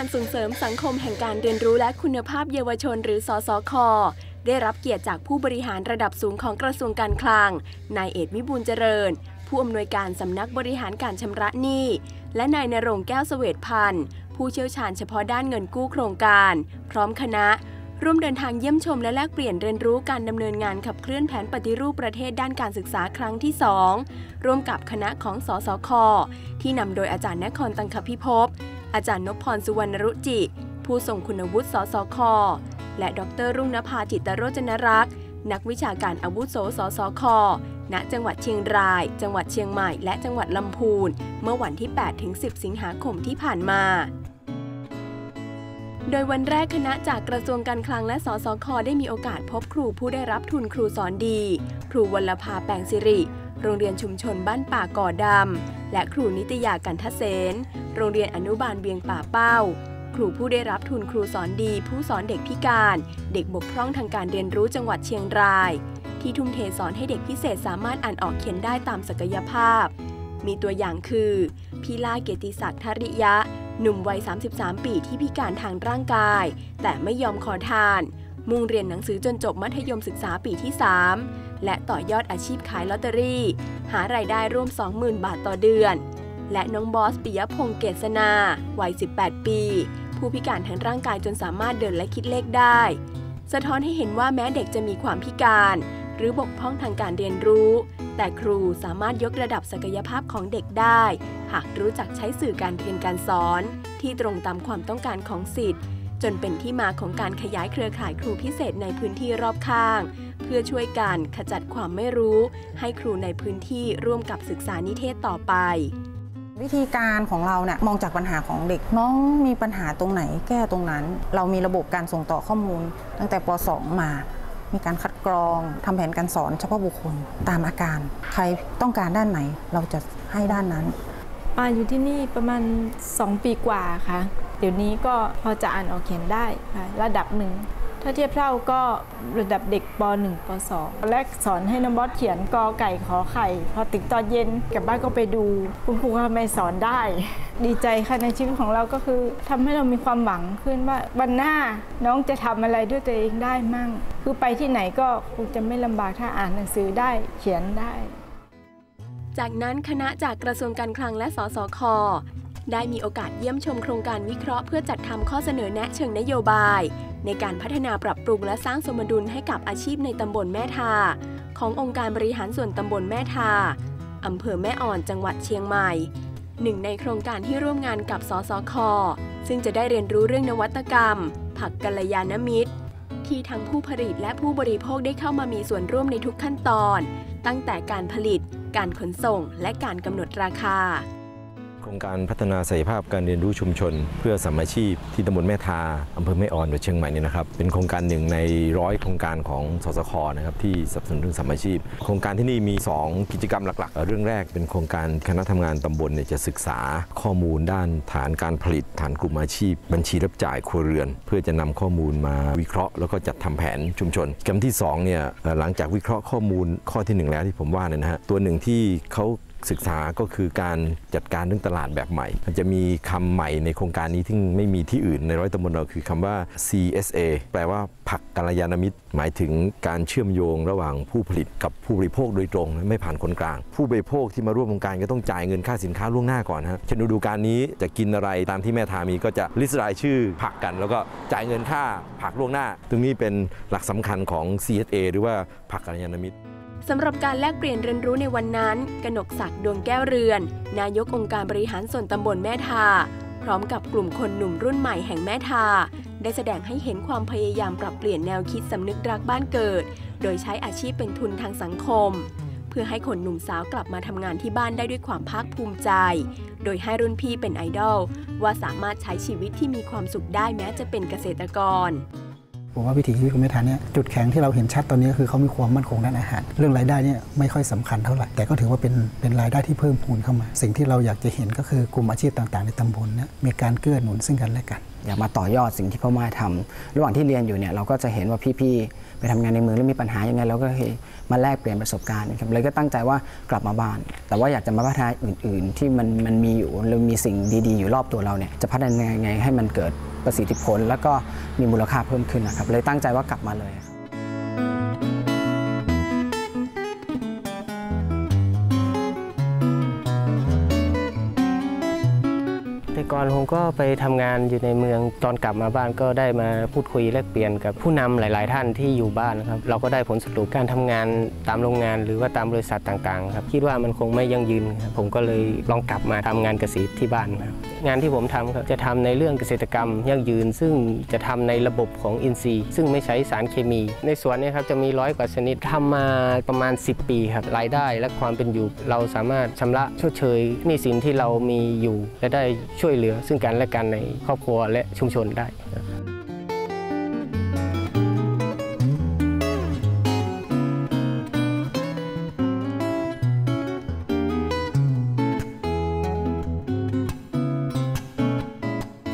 านส่งเสริมสังคมแห่งการเรียนรู้และคุณภาพเยาวชนหรือ สสค ได้รับเกียรติจากผู้บริหารระดับสูงของกระทรวงการคลัง นายเอกวิบูลเจริญ ผู้อำนวยการสำนักบริหารการชำระหนี้ และนายนรงแก้วเสวตพันธ์ ผู้เชี่ยวชาญเฉพาะด้านเงินกู้โครงการ พร้อมคณะ ร่วมเดินทางเยี่ยมชมและแลกเปลี่ยนเรียนรู้การดำเนินงานขับเคลื่อนแผนปฏิรูปประเทศด้านการศึกษาครั้งที่ 2 ร่วมกับคณะของสสค ที่นำโดยอาจารย์นครตังคพิภพ อาจารย์นพพรสุวรรณรุจิ ผู้ทรงคุณวุฒิสสค และดรรุ่งนภาจิตโรจนรักษ์นักวิชาการอาวุโสสสค ณ จังหวัดเชียงราย จังหวัดเชียงใหม่ และจังหวัดลำพูน เมื่อวันที่ 8-10 สิงหาคมที่ผ่านมา โดยวันแรกคณะจากกระทรวงการคลังและสสค ได้มีโอกาสพบครูผู้ได้รับทุนครูสอนดี ครูวลภาแปลงสิริ โรงเรียนชุมชนบ้านป่าก่อดำ และครูนิตยากันทเสนโรงเรียนอนุบาลเวียงป่าเป้า ครูผู้ได้รับทุนครูสอนดี ผู้สอนเด็กพิการ เด็กบกพร่องทางการเรียนรู้จังหวัดเชียงราย ที่ทุ่มเทสอนให้เด็กพิเศษสามารถอ่านออกเขียนได้ตามศักยภาพ มีตัวอย่างคือพิลาเกติศักดิ์ธริยะ หนุ่มวัย 33 ปีที่พิการทางร่างกาย แต่ไม่ยอมขอทาน มุ่งเรียนหนังสือจนจบมัธยมศึกษาปีที่ 3 และต่อยอดอาชีพขายลอตเตอรี่ หารายได้ร่วม 20,000 บาทต่อเดือน และน้องบอสปิยพงษ์เกษนาวัย 18 ปี ผู้พิการทางร่างกายจนสามารถเดินและคิดเลขได้ สะท้อนให้เห็นว่าแม้เด็กจะมีความพิการ หรือบกพร่องทางการเรียนรู้ แต่ครูสามารถยกระดับศักยภาพของเด็กได้ หากรู้จักใช้สื่อการเรียนการสอน ที่ตรงตามความต้องการของสิทธิ์จนเป็นที่มาของการขยายเครือข่ายครูพิเศษในพื้นที่รอบข้าง พื่อช่วยกันขจัดความไม่รู้ ให้ครูในพื้นที่ร่วมกับศึกษานิเทศต่อไปวิธีการของเราเนี่ยมองจากปัญหาของเด็กน้องมีปัญหาตรงไหนแก้ตรงนั้น เรามีระบบการส่งต่อข้อมูล ตั้งแต่ป .2 มา มีการคัดกรองทำแผนการสอนเฉพาะบุคคลตามอาการ ใครต้องการด้านไหนเราจะให้ด้านนั้นมาอยู่ที่นี่ประมาณ 2 ปีกว่าค่ะ เดี๋ยวนี้ก็พอจะอ่านออกเขียนได้ค่ะระดับหนึ่ง ถ้าเทียบเท่าก็ระดับเด็กป .1 ป .2 แรกสอนให้น้องบอสเขียนกอไก่ขอไข่ พอถึงตอนเย็นกลับบ้านก็ไปดู คุณครูทำไมสอนได้ ดีใจค่ะในชีวิตของเราก็คือทำให้เรามีความหวังขึ้นว่าวันหน้าน้องจะทำอะไรด้วยตัวเองได้มั่ง คือไปที่ไหนก็คงจะไม่ลำบากถ้าอ่านหนังสือได้เขียนได้จากนั้นคณะจากกระทรวงการคลังและสสค ได้มีโอกาสเยี่ยมชมโครงการวิเคราะห์เพื่อจัดทำข้อเสนอแนะเชิงนโยบาย ในการพัฒนาปรับปรุงและสร้างสมดุลให้กับอาชีพในตำบลแม่ทา ขององค์การบริหารส่วนตำบลแม่ทาอำเภอแม่อ่อนจังหวัดเชียงใหม่หนึ่งในโครงการที่ร่วมงานกับสสค ซึ่งจะได้เรียนรู้เรื่องนวัตกรรม ผักกัลยาณมิตร ที่ทั้งผู้ผลิตและผู้บริโภคได้เข้ามามีส่วนร่วมในทุกขั้นตอน ตั้งแต่การผลิต การขนส่ง และการกำหนดราคา โครงการพัฒนาศักยภาพการเรียนรู้ชุมชน เพื่อสามัชีพที่ตำบลแม่ทาอำเภอแม่อ่อนจังหวัดเชียงใหม่เนี่ยนะครับเป็นโครงการหนึ่งในร้อยโครงการของสสคนะครับที่สนับสนุนเรื่องสามัชีพ โครงการที่นี่มี 2 กิจกรรมหลักๆ เรื่องแรกเป็นโครงการคณะทำงานตำบลเนี่ยจะศึกษาข้อมูลด้านฐานการผลิต ฐานกลุ่มอาชีพ บัญชีรับจ่ายครัวเรือน เพื่อจะนำข้อมูลมาวิเคราะห์ แล้วก็จัดทำแผนชุมชนกิจกรรมที่สองเนี่ยหลังจากวิเคราะห์ข้อมูลข้อที่หนึ่งแล้วที่ผมว่าเนี่ยนะฮะตัวหนึ่งที่เขา ศึกษาก็คือการจัดการเรื่องตลาดแบบใหม่ มันจะมีคำใหม่ในโครงการนี้ที่ไม่มีที่อื่นในร้อยตำบลเราคือคำว่า CSA แปลว่าผักกัลยาณมิตร หมายถึงการเชื่อมโยงระหว่างผู้ผลิตกับผู้บริโภคโดยตรง ไม่ผ่านคนกลาง ผู้บริโภคที่มาร่วมโครงการก็ต้องจ่ายเงินค่าสินค้าล่วงหน้าก่อนฮะเช่นฤดูการนี้จะกินอะไรตามที่แม่ทามีก็จะลิสต์รายชื่อผักกัน แล้วก็จ่ายเงินค่าผักล่วงหน้า ตรงนี้เป็นหลักสำคัญของ CSA หรือว่าผักกัลยาณมิตร สำหรับการแลกเปลี่ยนเรียนรู้ในวันนั้น กนกศักดิ์ดวงแก้วเรือน นายกองค์การบริหารส่วนตำบลแม่ทา พร้อมกับกลุ่มคนหนุ่มรุ่นใหม่แห่งแม่ทา ได้แสดงให้เห็นความพยายามปรับเปลี่ยนแนวคิดสำนึกรักบ้านเกิด โดยใช้อาชีพเป็นทุนทางสังคม เพื่อให้คนหนุ่มสาวกลับมาทำงานที่บ้านได้ด้วยความภาคภูมิใจ โดยให้รุ่นพี่เป็นไอดอลว่าสามารถใช้ชีวิตที่มีความสุขได้แม้จะเป็นเกษตรกร ผมว่าวิถีชีวิตของเม่ทานเนี่ยจุดแข็งที่เราเห็นชัดตอนนี้คือเขามีความมั่นคงด้านอาหาร เรื่องรายได้เนี่ยไม่ค่อยสำคัญเท่าไหร่แต่ก็ถือว่าเป็นเป็นรายได้ที่เพิ่มพูนเข้ามา สิ่งที่เราอยากจะเห็นก็คือกลุ่มอาชีพต่างๆ ในตำบลเนี่ยมีการเกื้อหนุนซึ่งกันและกัน อยากมาต่อยอดสิ่งที่พ่อมาทำระหว่างที่เรียนอยู่เนี่ยเราก็จะเห็นว่าพี่ๆ ไปทำงานในเมืองแล้วมีปัญหายังไงเราก็เคยมาแลกเปลี่ยนประสบการณ์ครับเลยก็ตั้งใจว่ากลับมาบ้าน แต่ว่าอยากจะมาพัฒนาอื่น ๆ ที่มันมันมีอยู่เรามีสิ่งดีๆ อยู่รอบตัวเราเนี่ยจะพัฒนายังไงให้มันเกิดประสิทธิผล แล้วก็มีมูลค่าเพิ่มขึ้นนะครับเลยตั้งใจว่ากลับมาเลย อนผมก็ไปทำงานอยู่ในเมืองตอนกลับมาบ้านก็ได้มาพูดคุยแลกเปลี่ยนกับผู้นำหลาย ๆ ท่านที่อยู่บ้านครับเราก็ได้ผลสรุปการทำงานตามโรงงาน หรือว่าตามบริษัทต่าง ๆ ครับ คิดว่ามันคงไม่ยั่งยืนครับผมก็เลยลองกลับมาทำงานเกษตรที่บ้านครับงานที่ผมทำครับจะทำในเรื่องเกษตรกรรมยั่งยืน ซึ่งจะทำในระบบของอินทรีย์ ซึ่งไม่ใช้สารเคมี ในสวนนี้ครับจะมีร้อยกว่าชนิดทำมาประมาณ 10 ปีครับรายได้และความเป็นอยู่ เราสามารถชำระชดเชยหนี้สินที่เรามีอยู่และได้ช่วยเหลือซึ่งกันและกันในครอบครัวและชุมชนได้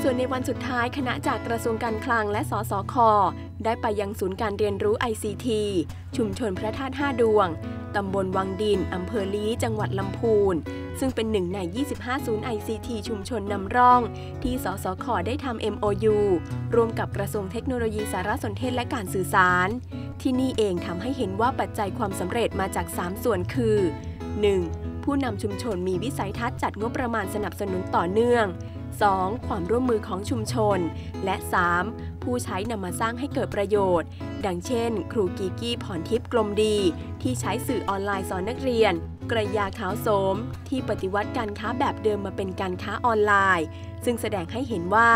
่วนในวันสุดท้ายคณะจากกระทรวงการคลังและสสค ได้ไปยังศูนย์การเรียนรู้ ICT ชุมชนพระธาตุ5ดวง ตำบลวังดิน อำเภอลี้จังหวัดลำพูน ซึ่งเป็นหนึ่งใน 25 ศูนย์ ICT ชุมชนนำร่อง ที่สสคได้ทำ MOU ร่วมกับกระทรวงเทคโนโลยีสารสนเทศและการสื่อสาร ที่นี่เองทำให้เห็นว่าปัจจัยความสำเร็จมาจาก 3 ส่วนคือ 1. ผู้นำชุมชนมีวิสัยทัศน์จัดงบประมาณสนับสนุนต่อเนื่อง 2. ความร่วมมือของชุมชน และ 3. ผู้ใช้นำมาสร้างให้เกิดประโยชน์ ดังเช่น ครูกีกี้พรทิพย์กลมดี ที่ใช้สื่อออนไลน์สอนนักเรียน กระยาขาวโสม ที่ปฏิวัติการค้าแบบเดิมมาเป็นการค้าออนไลน์ ซึ่งแสดงให้เห็นว่า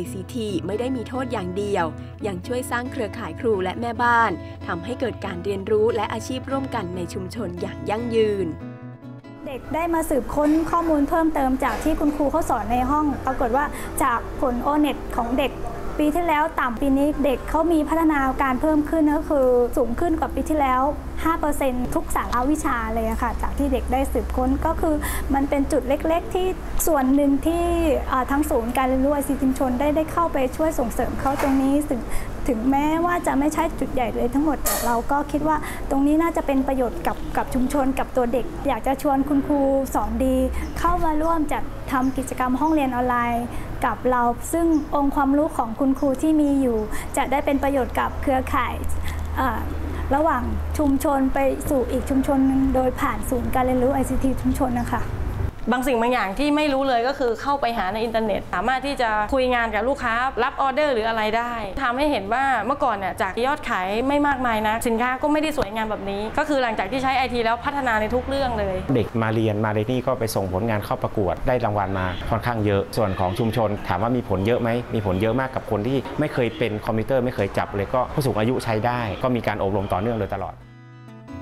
ICT ไม่ได้มีโทษอย่างเดียว ยังช่วยสร้างเครือข่ายครูและแม่บ้านทำให้เกิดการเรียนรู้และอาชีพร่วมกันในชุมชนอย่างยั่งยืน ด็กได้มาสืบค้นข้อมูลเพิ่มเติมจากที่คุณครูเขาสอนในห้อง ปรากฏว่าจากผลโอเน็ตของเด็ก ปีที่แล้วต่ำปีนี้เด็กเขามีพัฒนาการเพิ่มขึ้นก็คือสูงขึ้นกว่าปีที่แล้ว 5%ทุกสาระวิชาเลยค่ะ จากที่เด็กได้สืบค้นก็คือมันเป็นจุดเล็กๆ ที่ส่วนหนึ่งที่ทั้งศูนย์การเรียนรู้ไอซีชุมชนได้ได้เข้าไปช่วยส่งเสริมเขาตรงนี้ ถึงแม้ว่าจะไม่ใช่จุดใหญ่เลยทั้งหมดเราก็คิดว่าตรงนี้น่าจะเป็นประโยชน์กับกับชุมชนกับตัวเด็ก อยากจะชวนคุณครูสอนดี เข้ามาร่วมจัดทำกิจกรรมห้องเรียนออนไลน์ กับเราซึ่งองค์ความรู้ของคุณครูที่มีอยู่ จะได้เป็นประโยชน์กับเครือข่ายระหว่างชุมชนไปสู่อีกชุมชนโดยผ่านศูนย์การเรียนรู้ ICT ชุมชนนะคะ บางสิ่งบางอย่างที่ไม่รู้เลยก็คือเข้าไปหาในอินเทอร์เน็ต สามารถที่จะคุยงานกับลูกค้า รับออเดอร์หรืออะไรได้ทำให้เห็นว่าเมื่อก่อนเนี่ยจากยอดขายไม่มากมายนะ สินค้าก็ไม่ได้สวยงามแบบนี้ ก็คือหลังจากที่ใช้ไอทีแล้วพัฒนาในทุกเรื่องเลย เด็กมาเรียนมาในนี่ก็ไปส่งผลงานเข้าประกวดได้รางวัลมาค่อนข้างเยอะ ส่วนของชุมชน ถามว่ามีผลเยอะไหมมีผลเยอะมากกับคนที่ไม่เคยเป็นคอมพิวเตอร์ไม่เคยจับเลยก็ผู้สูงอายุใช้ได้ ก็มีการอบรมต่อเนื่องโดยตลอด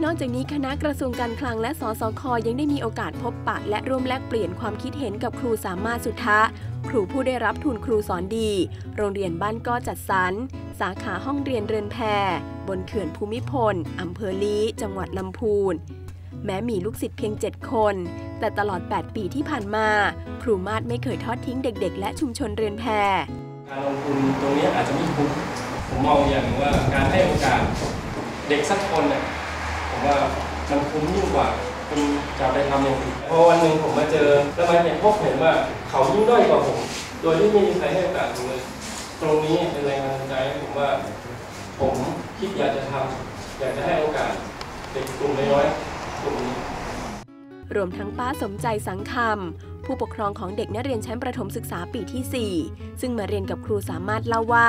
นอกจากนี้คณะกระทรวงการคลังและสสคยังได้มีโอกาสพบปะ และร่วมแลกเปลี่ยนความคิดเห็นกับครูสามารถสุทธะ ครูผู้ได้รับทุนครูสอนดี โรงเรียนบ้านก้อจัดสรร สาขาห้องเรียนเรือนแพบนเขื่อนภูมิพลอำเภอลี้ จังหวัดลำพูน แม้มีลูกศิษย์เพียง 7 คน แต่ตลอด 8 ปีที่ผ่านมา ครูมาศไม่เคยทอดทิ้งเด็ก ๆ และชุมชนเรือนแพการลงทุนตรงนี้อาจจะไม่คุ้มผมมองอย่างว่าการให้โอกาสเด็กสักคนเนี่ย ว่ามันคุ้มยิ่งกว่าคุณจะไปทำอย่างอื่นพอวันหนึ่งผมมาเจอแล้วมาเห็นพบเห็นว่าเขายิ่งด้อยกว่าผม โดยที่ไม่มีใครให้โอกาสผมเลย ตรงนี้เป็นแรงบันดาลใจให้ผมว่า ผมคิดอยากจะทำอยากจะให้โอกาสเด็กกลุ่มน้อยๆกลุ่มนี้รวมทั้งป้าสมใจสังคำผู้ปกครองของเด็กนักเรียนชั้นประถมศึกษาปีที่ 4 ซึ่งมาเรียนกับครูสามารถเล่าว่า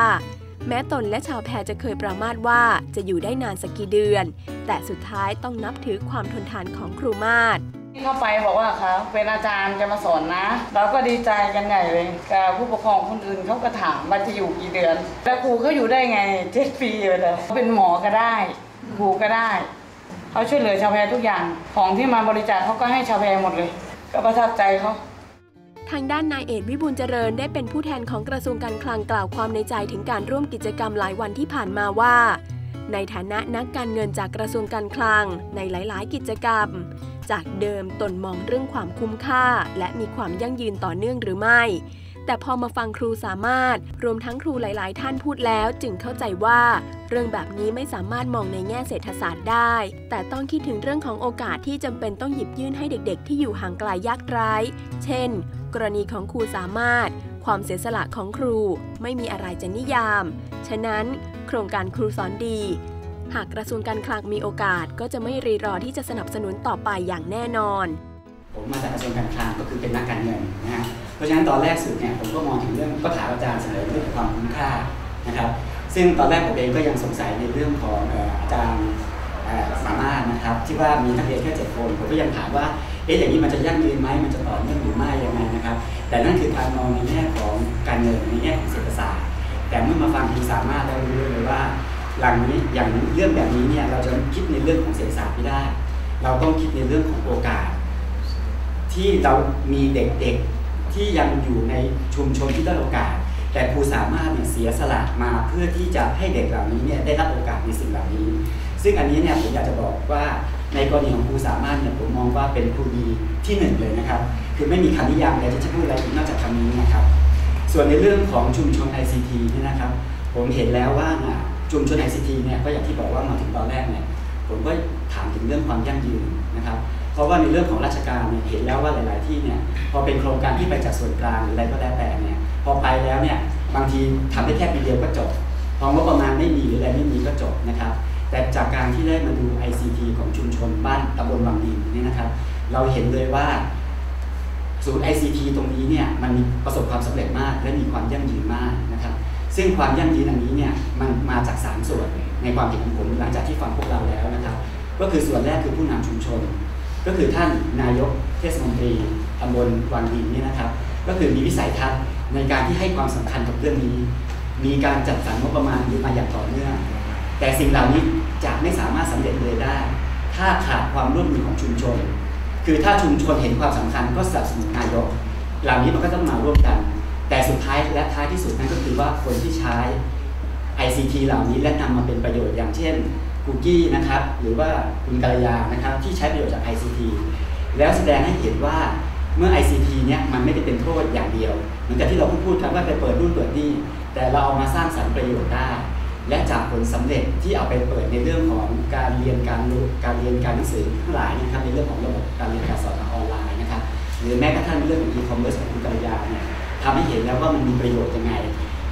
แม้ตนและชาวแพรจะเคยประมาทว่าจะอยู่ได้นานสักกี่เดือน แต่สุดท้ายต้องนับถือความทนทานของครูมาศเข้าไปบอกว่าเขาเป็นอาจารย์จะมาสอนนะ เราก็ดีใจกันใหญ่เลยกับผู้ปกครองคนอื่นเขาก็ถามว่าจะอยู่กี่เดือน แล้วครูเขาอยู่ได้ไงเจ็ดปีเลยเขาเป็นหมอก็ได้ครูก็ได้เขาช่วยเหลือชาวแพรทุกอย่างของที่มาบริจาคเขาก็ให้ชาวแพรหมดเลย ก็ประทับใจเขา ทางด้านนายเอกวิบูลเจริญได้เป็นผู้แทนของกระทรวงการคลังกล่าวความในใจถึงการร่วมกิจกรรมหลายวันที่ผ่านมาว่า ในฐานะนักการเงินจากกระทรวงการคลัง ในหลาย ๆ กิจกรรม จากเดิมตนมองเรื่องความคุ้มค่า และมีความยั่งยืนต่อเนื่องหรือไม่ แต่พอมาฟังครูสามารถ รวมทั้งครูหลาย ๆ ท่านพูดแล้ว จึงเข้าใจว่า เรื่องแบบนี้ไม่สามารถมองในแง่เศรษฐศาสตร์ได้ แต่ต้องคิดถึงเรื่องของโอกาสที่จำเป็นต้องหยิบยื่นให้เด็ก ๆ ที่อยู่ห่างไกลยากไร้ เช่น กรณีของครูสามารถ ความเสียสละของครูไม่มีอะไรจะนิยาม ฉะนั้น โครงการครูสอนดี หากกระทรวงการคลังมีโอกาสก็จะไม่รีรอที่จะสนับสนุนต่อไปอย่างแน่นอน ผมมาจากกระทรวงการคลังก็คือเป็นนักการเงินนะฮะ ราะฉะนั้นตอนแรกสุดเนี่ยผมก็มองถึงเรื่องก็ถามอาจารย์เสนอเรื่องความคุ้มค่านะครับ ซึ่งตอนแรกผมเองก็ยังสงสัยในเรื่องของอาจารย์สามารถนะครับที่ว่ามีนักเรียนแค่เจ็ดคนผมก็ยังถามว่าเอ๊ะอย่างนี้มันจะยั่งยืนไหมมันจะต่อเนื่องหรือไม่ยังไงนะครับ แต่นั่นคือการมองในแง่ของการเงินในแง่ของเศรษฐศาสตร์แต่เมื่อมาฟังครูสามารถแล้วรู้เลยว่าหลังนี้อย่างเรื่องแบบนี้เนี่ยเราจะคิดในเรื่องของเศรษฐศาสตร์ไม่ได้ เราต้องคิดในเรื่องของโอกาส ที่เรามีเด็กๆ ที่ยังอยู่ในชุมชนที่ได้อยโอกาส แต่ครูสามารถเนี่ยเสียสละมาเพื่อที่จะให้เด็กเหล่านี้เนี่ยได้รับโอกาสในสิ่งเหล่านี้ ซึ่งอันนี้เนี่ยผมอยากจะบอกว่าในกรณีของครูสามารถเนี่ยผมมองว่าเป็นครูดีที่หนึ่งเลยนะครับ คือไม่มีคำนิยามอะไรที่จะพูดอะไรอีกนอกจากคำนี้นะครับ ส่วนในเรื่องของชุมชน ICT เนี่ยนะครับ ผมเห็นแล้วว่าน่ะชุมชน ICT เนี่ยก็อย่างที่บอกว่ามาถึงตอนแรกเนี่ยผมก็ถามถึงเรื่องความยั่งยืนนะครับ เพราะว่าในเรื่องของราชการเนี่ยเห็นแล้วว่าหลาย ๆ ที่เนี่ยพอเป็นโครงการที่ไปจากส่วนกลางหรืออะไรก็แล้วแต่เนี่ยพอไปแล้วเนี่ยบางทีทำได้แค่ปีเดียวก็จบพองบประมาณไม่มีหรืออะไรไม่มีก็จบนะครับ แต่จากการที่ได้มาดู ICT ของชุมชนบ้านตำบลบางดินเนี่ยนะครับ เราเห็นเลยว่าศูนย์ ICT ตรงนี้เนี่ยมันมีประสบความสำเร็จมาก และมีความยั่งยืนมากนะครับซึ่งความยั่งยืนอันนี้เนี่ยมันมาจาก 3 ส่วนในความเห็นของผมหลังจากที่ฟังพวกเราแล้วนะครับ ก็คือส่วนแรกคือผู้นำชุมชน ก็คือท่านนายกเทศมนตรีตำบลวังดินนี่นะครับ ก็คือมีวิสัยทัศน์ในการที่ให้ความสำคัญกับเรื่องนี้ มีการจัดสรรงบประมาณนี้มาอย่างต่อเนื่อง แต่สิ่งเหล่านี้จะไม่สามารถสำเร็จเลยได้ ถ้าขาดความร่วมมือของชุมชน คือถ้าชุมชนเห็นความสำคัญก็สนับสนุนนายก เหล่านี้มันก็ต้องมาร่วมกัน แต่สุดท้ายและท้ายที่สุดนั่นก็คือว่าคนที่ใช้ ICT เหล่านี้และนำมาเป็นประโยชน์อย่างเช่น กูกี้นะครับหรือว่าคุณกัลยานะครับที่ใช้ประโยชน์จาก ICT แล้วแสดงให้เห็นว่าเมื่อ ICT เนี่ยมันไม่ได้เป็นโทษอย่างเดียว เหมือนกับที่เราพูดๆกันว่าไปเปิดรุ่นเปิดนี่แต่เราเอามาสร้างสรรค์ประโยชน์ได้ และจากผลสำเร็จที่เอาไปเปิดในเรื่องของการเรียนการรู้การเรียนการหนังสือทั้งหลายนะครับในเรื่องของระบบการเรียนการสอนออนไลน์นะครับหรือแม้กระทั่งเรื่องของ e-commerce ของคุณกัลยาเนี่ยทำให้เห็นแล้วว่ามันมีประโยชน์ยังไง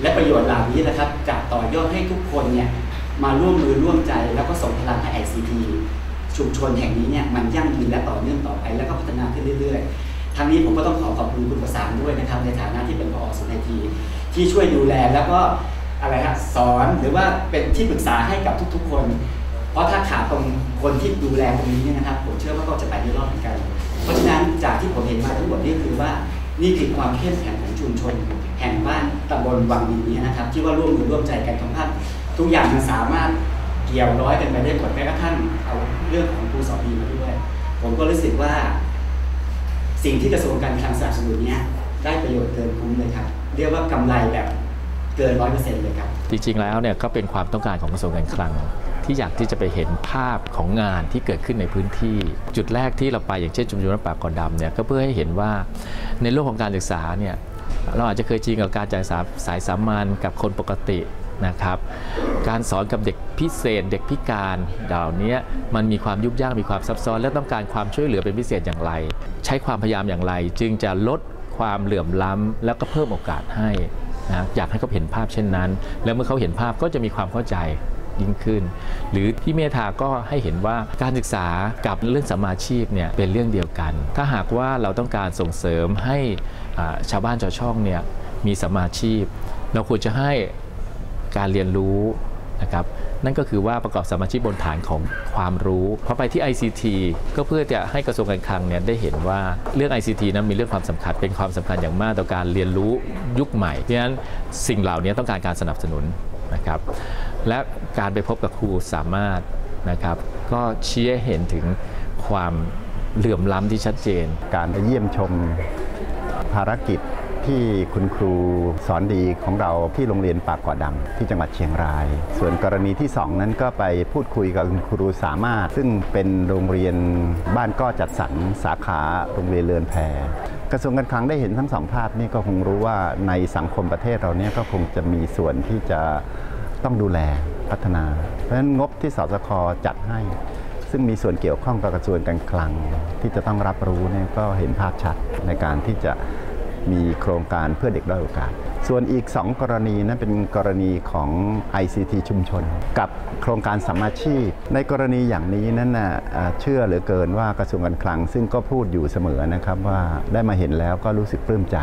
และประโยชน์เหล่านี้นะครับจะต่อยอดให้ทุกคนเนี่ย มาร่วมมือร่วมใจ แล้วก็ส่งพลังให้ ICT ชุมชนแห่งนี้เนี่ยมันยั่งยืนและต่อเนื่องต่อไป แล้วก็พัฒนาขึ้นเรื่อยๆทั้งนี้ผมก็ต้องขอขอบคุณคุณประสานด้วยนะครับ ในฐานะที่เป็นผอสุนทรีที่ช่วยดูแลแล้วก็อะไรฮะสอนหรือว่าเป็นที่ปรึกษาให้กับทุก ๆ คน เพราะถ้าขาดตรงคนที่ดูแลตรงนี้เนี่ยนะครับ ผมเชื่อว่าก็จะไปไม่รอดเหมือนกัน เพราะฉะนั้นจากที่ผมเห็นมาทั้งหมดนี่คือว่านี่คือความเข้มแข็งของชุมชน แห่งบ้านตำบลวังดินนี้นะครับ ที่ว่าร่วมมือร่วมใจกันทั้งภาค ทุกอย่างมันสามารถเกี่ยวร้อยกันไปได้หมดแม้กระทั่งเอาเรื่องของครูสอนดีมาด้วย ผมก็รู้สึกว่า สิ่งที่กระทรวงการคลังสนับสนุนเนี้ยได้ประโยชน์เกินคุ้มเลยครับ เรียกว่ากำไรแบบเกินร้อยเปอร์เซ็นต์เลยครับ จริง ๆ แล้วเนี่ยก็เป็นความต้องการของกระทรวงการคลังที่อยากที่จะไปเห็นภาพของงานที่เกิดขึ้นในพื้นที่ จุดแรกที่เราไปอย่างเช่นชุมชนวัดป่ากอนดำเนี่ยก็เพื่อให้เห็นว่าในโลกของการศึกษาเนี่ยเราอาจจะเคยชินกับการจ่ายสายสามัญกับคนปกติ นะครับ การสอนกับเด็กพิเศษเด็กพิการเหล่านี้มันมีความยุ่งยากมีความซับซ้อน และต้องการความช่วยเหลือเป็นพิเศษอย่างไร ใช้ความพยายามอย่างไร จึงจะลดความเหลื่อมล้ำแล้วก็เพิ่มโอกาสให้นะอยากให้เขาเห็นภาพเช่นนั้น แล้วเมื่อเขาเห็นภาพก็จะมีความเข้าใจยิ่งขึ้น หรือที่เมธาก็ให้เห็นว่าการศึกษากับเรื่องสมาชีพเนี่ยเป็นเรื่องเดียวกัน ถ้าหากว่าเราต้องการส่งเสริมให้ชาวบ้านชาวช่องเนี่ยมีสมมาชีพ เราควรจะให้ การเรียนรู้นะครับนั่นก็คือว่าประกอบสมาชีพบนฐานของความรู้พอไปที่ ICT ก็เพื่อจะให้กระทรวงการคลังเนี่ยได้เห็นว่าเรื่อง ICT นั้นมีเรื่องความสำคัญเป็นความสำคัญอย่างมากต่อการเรียนรู้ยุคใหม่เพราะฉะนั้นสิ่งเหล่านี้ต้องการการสนับสนุนนะครับและการไปพบกับครูสามารถนะครับก็ชี้ให้เห็นถึงความเหลื่อมล้ำที่ชัดเจน การไปเยี่ยมชมภารกิจ ที่คุณครูสอนดีของเราที่โรงเรียนปากกาะดำที่จังหวัดเชียงราย ส่วนกรณีที่ 2 นั้นก็ไปพูดคุยกับคุณครูสามารถ ซึ่งเป็นโรงเรียนบ้านก้อจัดสรรสาขาโรงเรียนเรือนแพกระทรวงการคลังได้เห็นทั้งสองภาพนี่ก็คงรู้ว่าในสังคมประเทศเราเนี่ยก็คงจะมีส่วนที่จะต้องดูแลพัฒนา เพราะฉะนั้นงบที่สสคจัดให้ ซึ่งมีส่วนเกี่ยวข้องกับกระทรวงการคลัง ที่จะต้องรับรู้เนี่ยก็เห็นภาพชัดในการที่จะ มีโครงการเพื่อเด็กด้อยโอกาส ส่วนอีก 2 กรณีนั้นเป็นกรณีของ ICT ชุมชน กับโครงการสัมมาชีพ ในกรณีอย่างนี้นั้นนะอ่าเชื่อเหลือเกินว่ากระทรวงการคลัง ซึ่งก็พูดอยู่เสมอนะครับว่าได้มาเห็นแล้วก็รู้สึกปลื้มใจ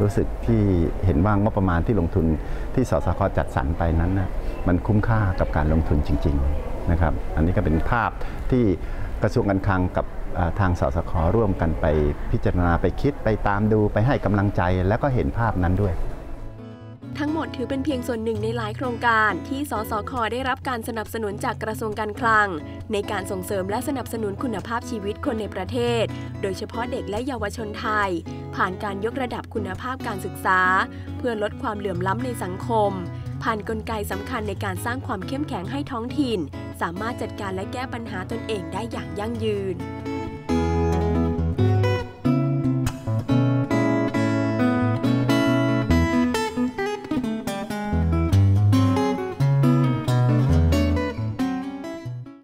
รู้สึกที่เห็นว่างบประมาณที่ลงทุนที่สสคจัดสรรไปนั้นนะมันคุ้มค่ากับการลงทุนจริง ๆ นะครับ อันนี้ก็เป็นภาพที่กระทรวงการคลังกับ ทางสสคร่วมกันไปพิจารณาไปคิดไปตามดูไปให้กำลังใจแล้วก็เห็นภาพนั้นด้วย ทั้งหมดถือเป็นเพียงส่วนหนึ่งในหลายโครงการที่สสคได้รับการสนับสนุนจากกระทรวงการคลัง ในการส่งเสริมและสนับสนุนคุณภาพชีวิตคนในประเทศ โดยเฉพาะเด็กและเยาวชนไทย ผ่านการยกระดับคุณภาพการศึกษา เพื่อลดความเหลื่อมล้ำในสังคม ผ่านนกลไกสำคัญในการสร้างความเข้มแข็งให้ท้องถิ่นสามารถจัดการและแก้ปัญหาตนเองได้อย่างยั่งยืน